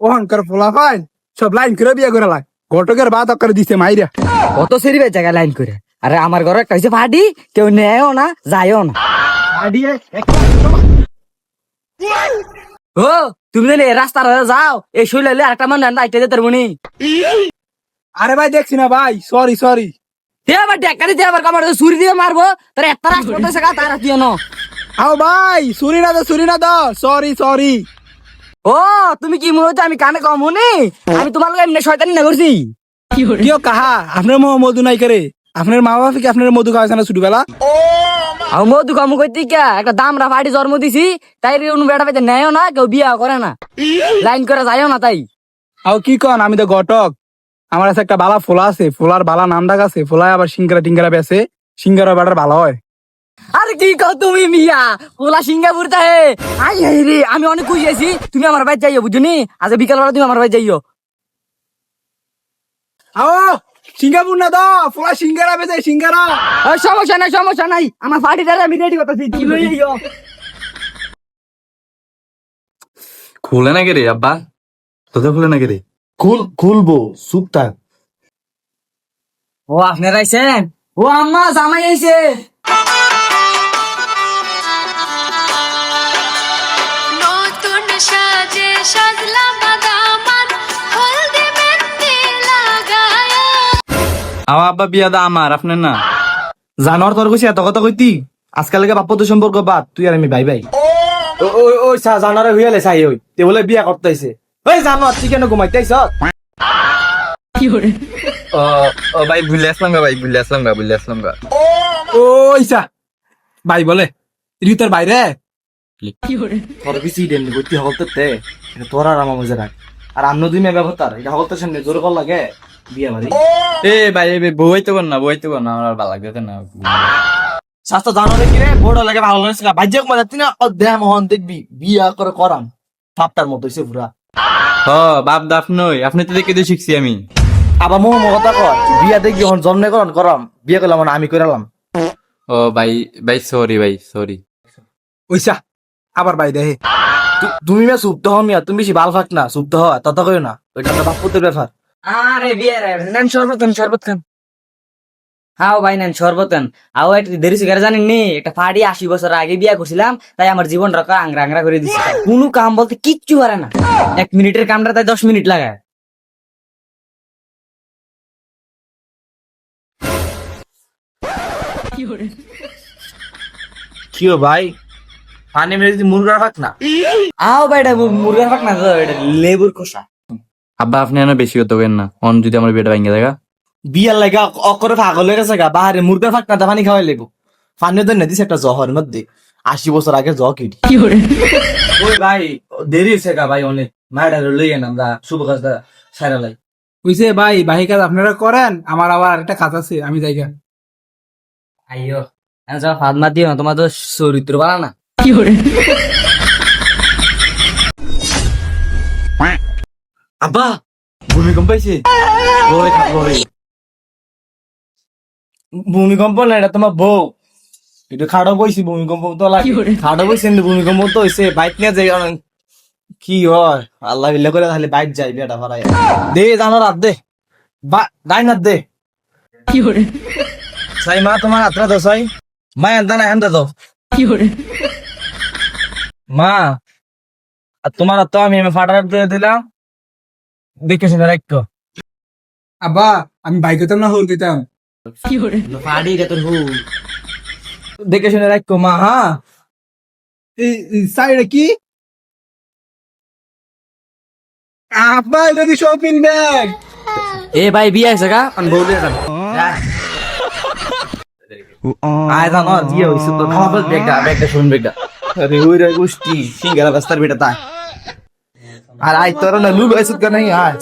ওহনকার পোলা ফাইন সব লাইন করে বিয়ে করে লাই। ঘটকের বাদ করে দিছে মাইরা। কত সেরি বে জায়গায় লাইন করে। আরে আমার ঘরে একটা হয়েছে ফাটি কেউ নেয়ও না যায়ও না। আডিয়ে ও তুমি রাস্তার হয়ে যাও এই শুইলে আরেকটা মানুষ আইতে যেতে মনি আরে ভাই দেখছি না ভাই সরি সরি তে আবার ডেকা দিতে আবার কামার ছুরি দিয়ে মারবো। তার একটা রাস্তা তার দিও না আও ভাই সুরি না দো সুরি না দো সরি সরি ও তুমি কি মনে হচ্ছে আমি কানে কম শুনি? আমি তোমার লগে এমনি শয়তানি না করছি। কিয় কাহা? আপনার মো মধু নাই করে। আপনার মা বাবা কি আপনার মধু খাওয়াইছে না ছোটবেলা? আমি মধু কামু করতে কে একটা দামরা ফাটি জন্ম দিছি তাই অনু বেটা পেতে নেয়ও না কেউ বিয়া করে না। লাইন করে যায়ও না তাই। আও কি কন আমি তো ঘটক। আমার কাছে একটা বালা ফোলা আছে ফোলার বালা নাম ডাক আছে ফোলায় আবার সিঙ্গারা টিঙ্গারা বেছে সিঙ্গারা বাটার ভালো হয়। আরে কি কও তুমি মিয়া? ওলা সিঙ্গাপুর তাহে আই হাই রে আমি অনেক খুশি আছি তুমি আমার বাড়ি যাইও বুঝনি আজ বিকাল বেলা তুমি আমার বাড়ি যাইও। আও সিঙ্গাপুর না দো ফোলা সিঙ্গারা বেছে সিঙ্গারা। আর সমস্যা নাই সমস্যা নাই। আমার পার্টিটা আমি রেডি করতেছি তুমি লই আইও। খুলে নাকি রে আব্বা? তোদের খুলে নাকি রে? খুল খুলবো চুপ থাক। ও আপনারা আইছেন ও আম্মা জামাই আইছে। আমার আব্বা বিয়া দা আমার আপনার না? জানোয়ার তোর কইছি এত কথা কইতি? আজকাল লেগে বাপ্পত সম্পর্ক বাদ তুই আর আমি ভাই ভাই ওই ওই সা জানোয়ারে হইয়ালে চাই ওই। তে বলে বিয়া করতেছে ওই জানোয়ার তুই কেন ঘুমাইতেছ ও ও ভাই ভুলে আসলাম গা ভাই ভুলে আসলাম গা ভুলে আসলাম গা। ওইসা ভাই বলে রি? তোর বাইরে তোর বেশি দেন গতি হকতে তে। তোর আর আমার মজা রাখ আর আমনো দুই মেয়ে ব্যবহার এটা হকতে সামনে জোর কল লাগে। বিয়া বাড়ি? এ ভাই ভাই বইতে কর না বইতে কর না আমার ভালো লাগতেছে না। স্বাস্থ্য জানোয়ারে কি রে বড় লাগে ভালো লাগছে না। বাজ্যক মজা তুই না অধ্যায় মহন দেখবি বিয়া করে করাম। সাপটার মতো হইছে পুরা। হ বাপ দাপ নই আপনি তো দেখে শিখছি আমি। আবার মোহ মহতা কর বিয়া দেখবি হন জন্মে করন করাম বিয়া করলাম না আমি করালাম ও ভাই ভাই সরি ভাই সরি ওইসা আবার ভাই দেহে। তু- তুমি মে সুপ্ত হও মিয়া তুমি বেশি বাল ফাক না সুপ্ত হওয়া তত কইও না। ওইটা বাপুতের ব্যাপার। আরে বিয়ে রে নেন শরবত নেন শরবত হাও ভাই নেন শরবত আও একটা দেরি শিকার জানেন নি একটা ফাড়ি আশি বছর আগে বিয়া করছিলাম তাই আমার জীবন রক্ষা আংরা আংরা করে দিচ্ছে কোনো কাম বলতে কিচ্ছু পারে না। এক মিনিটের কামটা তাই দশ মিনিট লাগায়। কিও ভাই? পানি মেরে যদি মুরগার ফাক না? আও ভাই এটা মুরগার ফাঁক না এটা লেবুর খোসা। আব্বা আপনি এনে বেশি করতে পারেন না। অন যদি আমার বেটা ভাঙ্গে দেখা। বিয়ার লাগে অকরে পাগল হয়ে গেছে গা বাহারে মুরগার ফাক না পানি খাওয়াই লেবো। পানি তো না দিছে একটা জহর মধ্যে। আশি বছর আগে জ কিডি ওই ভাই দেরি হয়েছে গা ভাই অনেক। মায়ের লইয়ে না আমরা শুভ কাজটা সারা লাই। বুঝছে ভাই ভাই কাজ আপনারা করেন আমার আবার একটা কাজ আছে আমি জায়গা আইয়ো দিও না তোমার তো চরিত্র বানা না। আব্বা ভূমিকম্প পাইছে। ভূমিকম্প না এটা তোমার বউ। এটা খাড়ো বইছি ভূমিকম্প তো লাগে। খাড়ো বইছি কিন্তু ভূমিকম্প তো হইছে বাইক নিয়ে যাই কারণ কি হয়? আল্লাহ বিল্লাহ করে তাহলে বাইক যাই বেটা ভাড়াই দে জানো রাত দে। বা গাই না দে। সাই মা তোমার হাতটা তো সাই মা এনতা না এনতা তো মা আর তোমার হাত তো আমি ফাটার দিয়ে দিলাম। দেখে শুনে রাখো আব্বা আমি বাইক হতাম না হল দিতাম। ফাড়ি তোর দেখে শুনে মা হ্যাঁ সাইডে কি? আব্বা এটা কি শপিং ব্যাগ? এ ভাই বিয়ে আছে গা আমি যাব। আয় জানো দিয়ে হইছে তো খাবার বেগটা বেগটা শুন বেগটা আরে ওই রে গোষ্ঠী সিঙ্গারা রাস্তার বেটা তা। আর আই তোর না লুলু আইসুত কেন আয়